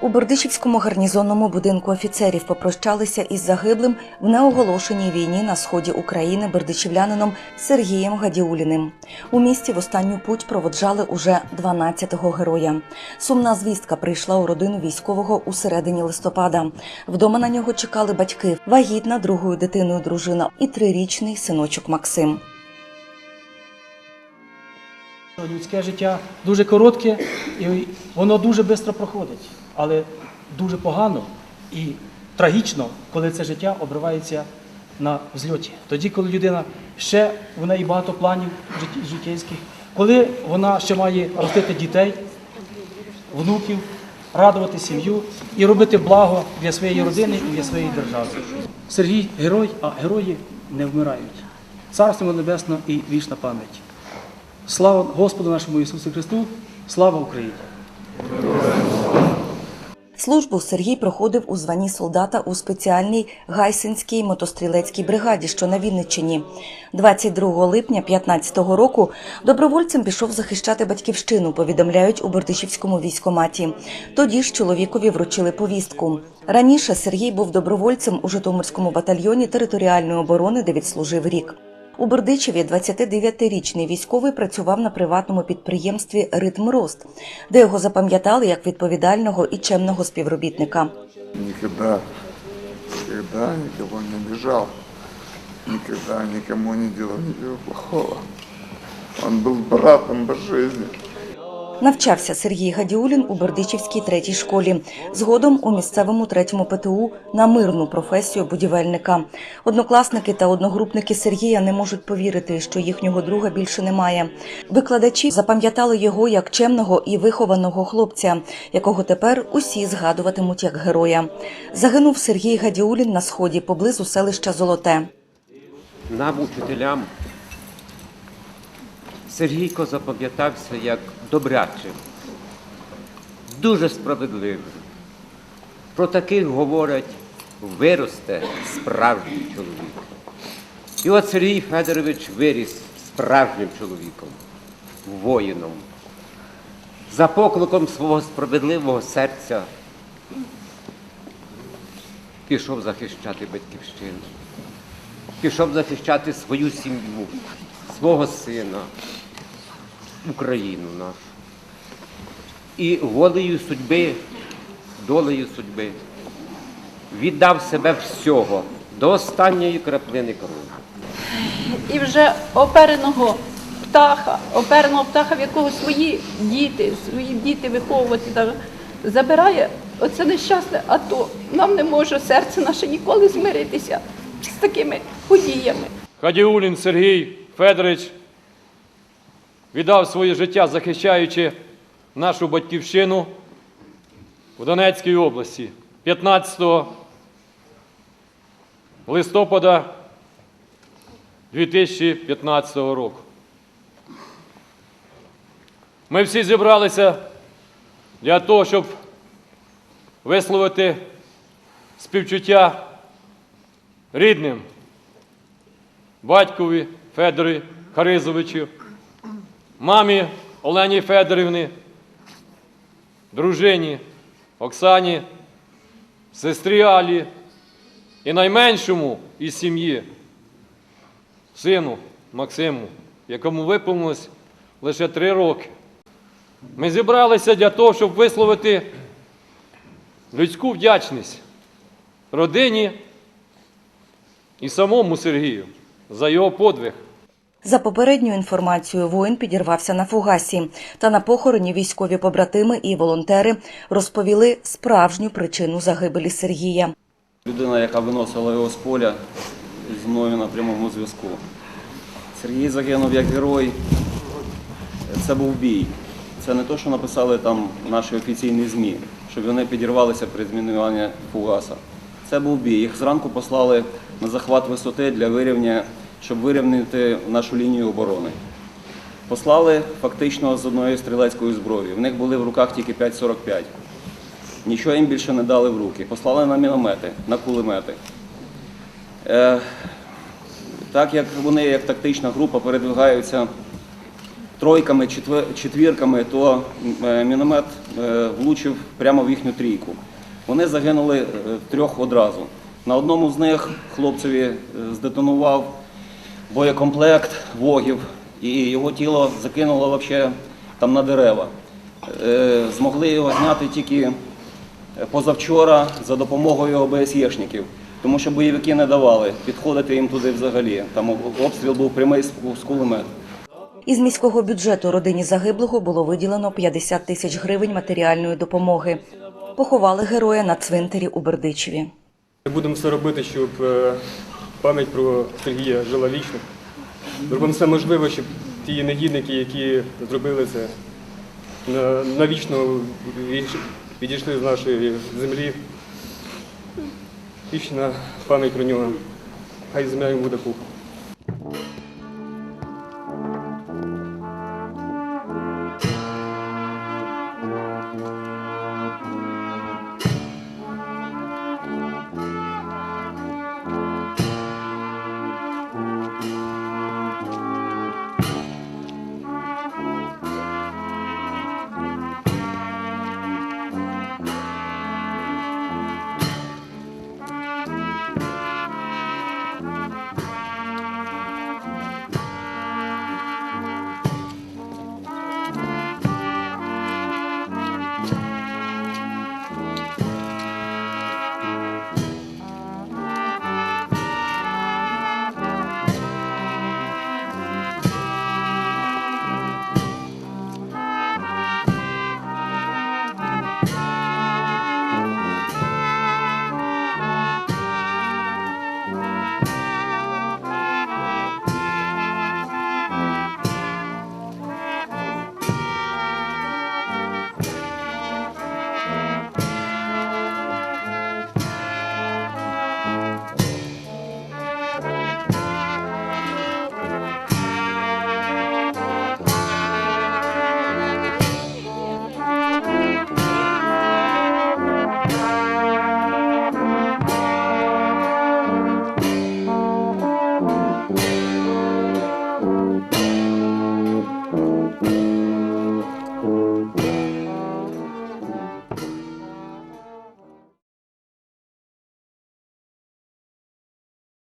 У Бердичівському гарнізонному будинку офіцерів попрощалися із загиблим в неоголошеній війні на сході України бердичівлянином Сергієм Гадіуліним. У місті в останню путь проводжали уже 12-го героя. Сумна звістка прийшла у родину військового у середині листопада. Вдома на нього чекали батьки, вагітна другою дитиною дружина і трирічний синочок Максим. Людське життя дуже коротке і воно дуже швидко проходить, але дуже погано і трагічно, коли це життя обривається на взльоті. Тоді, коли людина ще в неї багато планів життєйських, коли вона ще має ростити дітей, внуків, радувати сім'ю і робити благо для своєї родини і для своєї держави. Сергій герой, а герої не вмирають. Царство Небесне і вічна пам'ять. Слава Господу нашому Ісусу Христу! Слава Україні! Службу Сергій проходив у званні солдата у спеціальній Гайсинській мотострілецькій бригаді, що на Вінниччині. 22 липня 15-го року добровольцем пішов захищати батьківщину, повідомляють у Бердичівському військоматі. Тоді ж чоловікові вручили повістку. Раніше Сергій був добровольцем у Житомирському батальйоні територіальної оборони, де відслужив рік. У Бердичеві 29-річний військовий працював на приватному підприємстві Ритм Рост, де його запам'ятали як відповідального і чемного співробітника. Ніколи, ніколи нікого не біжав, ніколи нікому не робив нічого плохого. Он був братом по жизни. Навчався Сергій Гадіулін у Бердичівській третій школі. Згодом у місцевому третьому ПТУ на мирну професію будівельника. Однокласники та одногрупники Сергія не можуть повірити, що їхнього друга більше немає. Викладачі запам'ятали його як чемного і вихованого хлопця, якого тепер усі згадуватимуть як героя. Загинув Сергій Гадіулін на сході поблизу селища Золоте. Нам, учителям, Сергійко запам'ятався як добрячим, дуже справедливим. Про таких говорять, виросте справжній чоловік. І от Сергій Федорович виріс справжнім чоловіком, воїном. За покликом свого справедливого серця пішов захищати батьківщину пішов захищати свою сім'ю, свого сина, Україну нашу. І волею судьби, долею судьби віддав себе всього до останньої краплини крові. і вже опереного птаха, опереного птаха, в якого свої діти, свої діти виховувати забирає оце нещасне, а то нам не може серце наше ніколи змиритися з такими подіями. Хадіулін Сергій Федорович віддав своє життя, захищаючи нашу батьківщину в Донецькій області 15 листопада 2015 року. Ми всі зібралися для того, щоб висловити співчуття рідним батькові Федорі Харизовичу, мамі Олені Федорівні, дружині Оксані, сестрі Алі і найменшому із сім'ї, сину Максиму, якому виповнилось лише три роки. Ми зібралися для того, щоб висловити людську вдячність родині і самому Сергію за його подвиг. За попередньою інформацією, воїн підірвався на фугасі. Та на похороні військові побратими і волонтери розповіли справжню причину загибелі Сергія. Людина, яка виносила його з поля зі мною на прямому зв'язку. Сергій загинув як герой. Це був бій. Це не те, що написали там наші офіційні ЗМІ, щоб вони підірвалися при змінюванні фугаса. Це був бій. Їх зранку послали на захват висоти для вирівня, щоб вирівняти нашу лінію оборони. Послали фактично з одної стрілецької зброї. В них були в руках тільки 5,45. Нічого їм більше не дали в руки. Послали на міномети, на кулемети. Е, так як вони, як тактична група, передвигаються тройками, четвірками, то е, міномет е, влучив прямо в їхню трійку. Вони загинули е, трьох одразу. На одному з них хлопцеві здетонував боєкомплект вогів, і його тіло закинуло вообще там на дерева. Е, Змогли його зняти тільки позавчора за допомогою ОБСЄшників, тому що бойовики не давали підходити їм туди взагалі. Там обстріл був прямий з з кулемету. Із міського бюджету родині загиблого було виділено 50 тисяч гривень матеріальної допомоги. Поховали героя на цвинтарі у Бердичеві. Будемо все робити, щоб е, пам'ять про Сергія жила вічно. Зробимо все можливе, щоб ті негідники, які зробили це, навічно відійшли з нашої землі. Вічна пам'ять про нього. Хай земля йому буде пух.